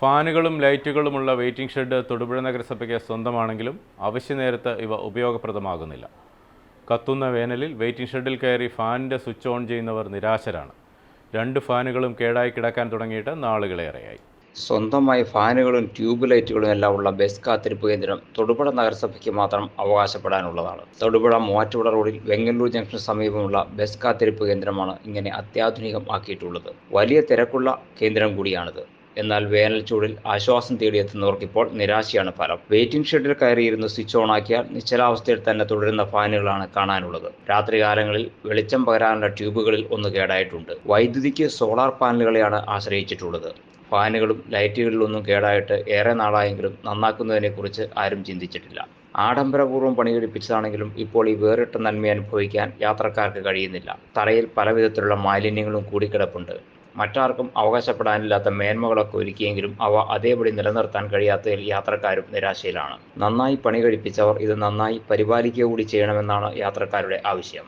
ഫാനുകളും ലൈറ്റുകളുമുള്ള waiting shed Thodupuzha നഗരസഭയ്ക്ക് സ്വന്തമാണെങ്കിലും അവശ്യ നേരത്ത് ഇവ ഉപയോഗപ്രദമാകുന്നില്ല. കത്തുന്ന വേനലിൽ വെയിറ്റിംഗ് ഷെഡിൽ കയറി ഫാനിന്റെ സ്വിച്ച് ഓൺ ചെയ്യുന്നവർ നിരാശരാണ്. രണ്ട് ഫാനുകളും കേടായി കിടക്കാൻ തുടങ്ങിയിട്ട് നാളുകളേറെയായി. സ്വന്തമായി ഫാനുകളും ട്യൂബ് ലൈറ്റുകളും എല്ലാം ഉള്ള ബസ് കാത്തിരിപ്പ് കേന്ദ്രം തൊടുപുഴ നഗരസഭയ്ക്ക് മാത്രം അവകാശപ്പെടാനുള്ളതാണ്. തൊടുപുഴ മൂവാറ്റുപുഴ റോഡിൽ വെങ്ങല്ലൂർ ജംഗ്ഷന് സമീപമുള്ള ബസ് കാത്തിരിപ്പ് കേന്ദ്രമാണ് ഇങ്ങനെ അത്യാധുനികം ആക്കിയിട്ടുള്ളത്. വലിയ തിരക്കുള്ള കേന്ദ്രം കൂടിയാണിത്. എന്നാൽ വേനൽ ചൂടിൽ ആശ്വാസം തേടിയെത്തുന്നവർക്ക് ഇപ്പോൾ നിരാശയാണ് ഫലം. വെയിറ്റിംഗ് ഷെഡിൽ കയറിയിരുന്ന് സ്വിച്ച് ഓൺ ആക്കിയാൽ നിശ്ചലാവസ്ഥയിൽ തന്നെ തുടരുന്ന ഫാനുകളാണ് കാണാനുള്ളത്. രാത്രികാലങ്ങളിൽ വെളിച്ചം പകരാനുള്ള ട്യൂബുകളിൽ ഒന്ന് കേടായിട്ടുണ്ട്. വൈദ്യുതിക്ക് സോളാർ പാനലുകളെയാണ് ആശ്രയിച്ചിട്ടുള്ളത്. ഫാനുകളും ലൈറ്റുകളിലൊന്നും കേടായിട്ട് ഏറെ നാളായെങ്കിലും നന്നാക്കുന്നതിനെക്കുറിച്ച് ആരും ചിന്തിച്ചിട്ടില്ല. ആഡംബരപൂർവം പണികഴിപ്പിച്ചതാണെങ്കിലും ഇപ്പോൾ ഈ വേറിട്ട നന്മ അനുഭവിക്കാൻ യാത്രക്കാർക്ക് കഴിയുന്നില്ല. തറയിൽ പലവിധത്തിലുള്ള മാലിന്യങ്ങളും കൂടിക്കിടപ്പുണ്ട്. മറ്റാർക്കും അവകാശപ്പെടാനില്ലാത്ത മേന്മകളൊക്കെ ഒരുക്കിയെങ്കിലും അവ അതേപടി നിലനിർത്താൻ കഴിയാത്തതിൽ യാത്രക്കാരും നിരാശയിലാണ്. നന്നായി പണി കഴിപ്പിച്ചവർ ഇത് നന്നായി പരിപാലിക്കുക കൂടി ചെയ്യണമെന്നാണ് യാത്രക്കാരുടെ ആവശ്യം.